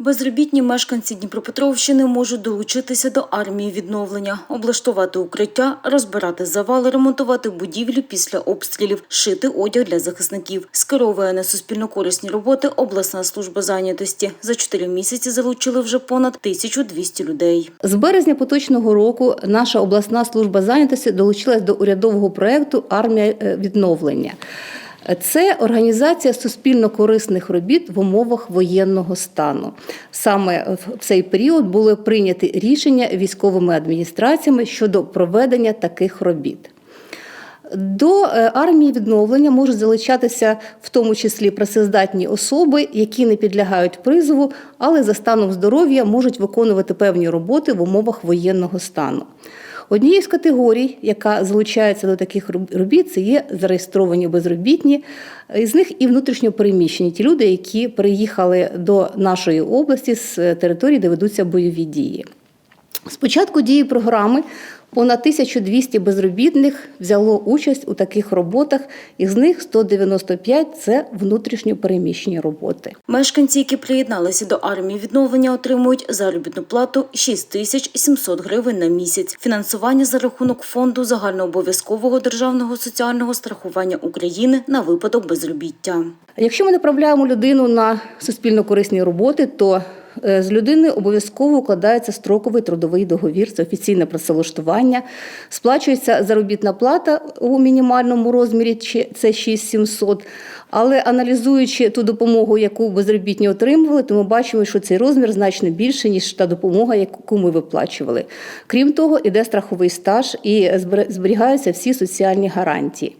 Безробітні мешканці Дніпропетровщини можуть долучитися до армії відновлення, облаштувати укриття, розбирати завали, ремонтувати будівлі після обстрілів, шити одяг для захисників. Скеровує на суспільно-корисні роботи обласна служба зайнятості. За чотири місяці залучили вже понад 1200 людей. З березня поточного року наша обласна служба зайнятості долучилась до урядового проєкту Армія е, відновлення. Це організація суспільно-корисних робіт в умовах воєнного стану. Саме в цей період були прийняті рішення військовими адміністраціями щодо проведення таких робіт. До е, армії відновлення можуть залучатися в тому числі працездатні особи, які не підлягають призову, але за станом здоров'я можуть виконувати певні роботи в умовах воєнного стану. Однією з категорій, яка залучається до таких робіт, це є зареєстровані безробітні. з них і внутрішньо переміщені ті люди, які приїхали до нашої області з території, де ведуться бойові дії. З початку дії програми понад 1200 безробітних взяло участь у таких роботах, із них 195 – це внутрішньо переміщені роботи. Мешканці, які приєдналися до армії відновлення, отримують заробітну плату 6700 гривень на місяць. Фінансування за рахунок фонду загальнообов'язкового державного соціального страхування України на випадок безробіття. Якщо ми направляємо людину на суспільно-корисні роботи, то з людини обов'язково укладається строковий трудовий договір, це офіційне працевлаштування, сплачується заробітна плата у мінімальному розмірі, це 6700, але аналізуючи ту допомогу, яку безробітні отримували, то ми бачимо, що цей розмір значно більше, ніж та допомога, яку ми виплачували. Крім того, іде страховий стаж і зберігаються всі соціальні гарантії.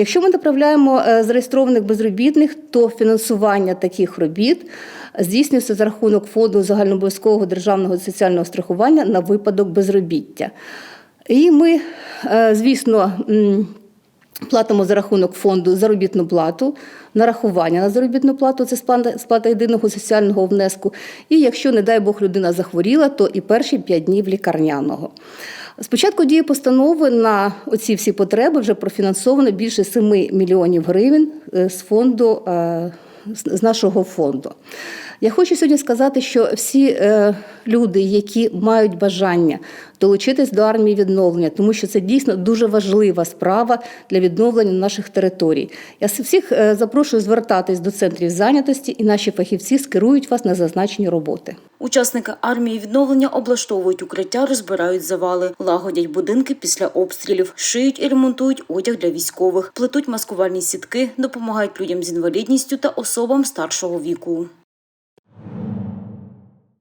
Якщо ми направляємо е, зареєстрованих безробітних, то фінансування таких робіт здійснюється за рахунок фонду загальнообов'язкового державного соціального страхування на випадок безробіття. І ми, е, звісно, Платимо за рахунок фонду заробітну плату, нарахування на заробітну плату це сплата єдиного соціального внеску. І якщо, не дай Бог, людина захворіла, то і перші 5 днів лікарняного. Спочатку дії постанови на оці всі потреби вже профінансовано більше 7 мільйонів гривень е, з фонду е, з нашого фонду. Я хочу сьогодні сказати, що всі е, люди, які мають бажання долучитись до армії відновлення, тому що це дійсно дуже важлива справа для відновлення наших територій. Я всіх запрошую звертатись до центрів зайнятості, і наші фахівці скерують вас на зазначені роботи. Учасники армії відновлення облаштовують укриття, розбирають завали, лагодять будинки після обстрілів, шиють і ремонтують одяг для військових, плетуть маскувальні сітки, допомагають людям з інвалідністю та особам старшого віку.